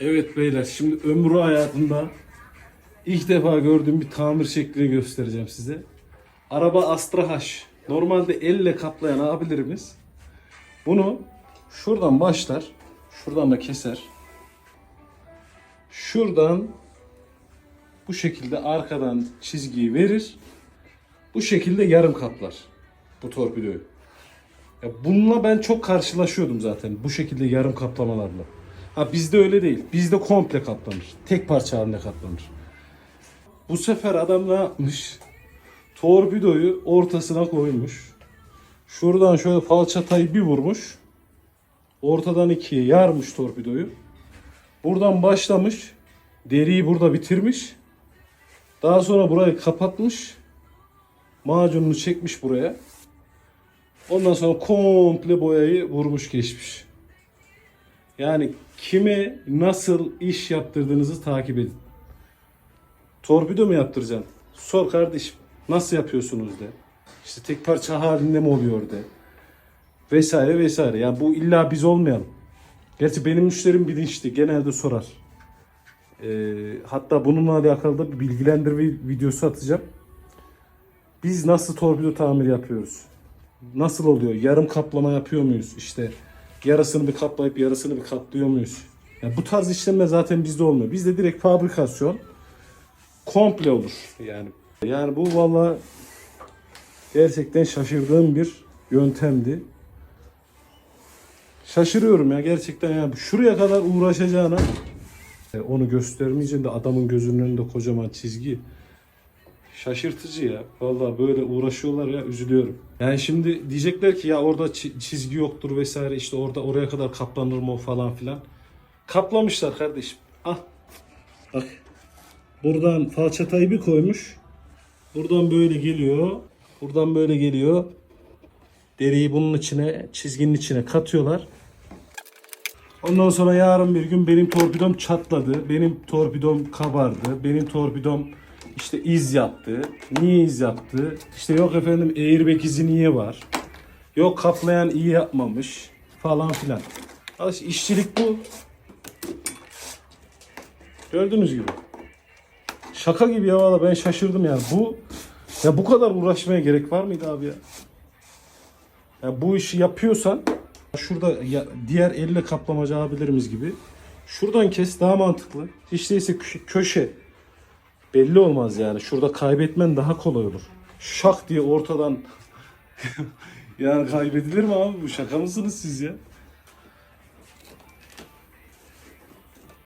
Evet beyler şimdi ömrü hayatımda ilk defa gördüğüm bir tamir şeklini göstereceğim size. Araba Astra H. Normalde elle kaplayan abilerimiz bunu şuradan başlar. Şuradan da keser. Şuradan bu şekilde arkadan çizgiyi verir. Bu şekilde yarım kaplar bu torpidoyu. Ya bununla ben çok karşılaşıyordum zaten bu şekilde yarım kaplamalarla. Ha bizde öyle değil. Bizde komple kaplanır. Tek parça halinde kaplanır. Bu sefer adam ne yapmış? Torpidoyu ortasına koymuş. Şuradan şöyle falçatayı bir vurmuş. Ortadan ikiye yarmış torpidoyu. Buradan başlamış. Deriyi burada bitirmiş. Daha sonra burayı kapatmış. Macununu çekmiş buraya. Ondan sonra komple boyayı vurmuş geçmiş. Yani kime nasıl iş yaptırdığınızı takip edin. Torpido mu yaptıracaksın? Sor kardeşim. Nasıl yapıyorsunuz de. İşte tek parça halinde mi oluyor de. Vesaire vesaire. Yani bu illa biz olmayalım. Gerçi benim müşterim bilinçli. Genelde sorar. Ee, hatta bununla alakalı da bir bilgilendirme videosu atacağım. Biz nasıl torpido tamir yapıyoruz? Nasıl oluyor? Yarım kaplama yapıyor muyuz? İşte yarısını bir kaplayıp yarısını bir katlıyor muyuz? Yani bu tarz işlemler zaten bizde olmuyor. Bizde direkt fabrikasyon komple olur yani. Yani bu valla gerçekten şaşırdığım bir yöntemdi. Şaşırıyorum ya gerçekten yani şuraya kadar uğraşacağına e, onu göstermeyeceğim de adamın gözünün önünde kocaman çizgi. Şaşırtıcı ya. Vallahi böyle uğraşıyorlar ya üzülüyorum. Yani şimdi diyecekler ki ya orada çi- çizgi yoktur vesaire işte orada oraya kadar kaplanır mı o falan filan. Kaplamışlar kardeşim. Ah. Bak. Buradan falçatayı bir koymuş. Buradan böyle geliyor. Buradan böyle geliyor. Deriyi bunun içine, çizginin içine katıyorlar. Ondan sonra yarın bir gün benim torpidom çatladı. Benim torpidom kabardı. Benim torpidom işte iz yaptı. Niye iz yaptı? İşte yok efendim airbag izi niye var? Yok kaplayan iyi yapmamış falan filan. İşte işçilik bu. Gördüğünüz gibi. Şaka gibi ya valla ben şaşırdım yani. Bu ya bu kadar uğraşmaya gerek var mıydı abi ya? Ya bu işi yapıyorsan şurada ya, diğer elle kaplamacı abilerimiz gibi şuradan kes daha mantıklı. Hiç değilse kö- köşe belli olmaz yani. Şurada kaybetmen daha kolay olur. Şak diye ortadan yani kaybedilir mi abi bu? Şaka mısınız siz ya?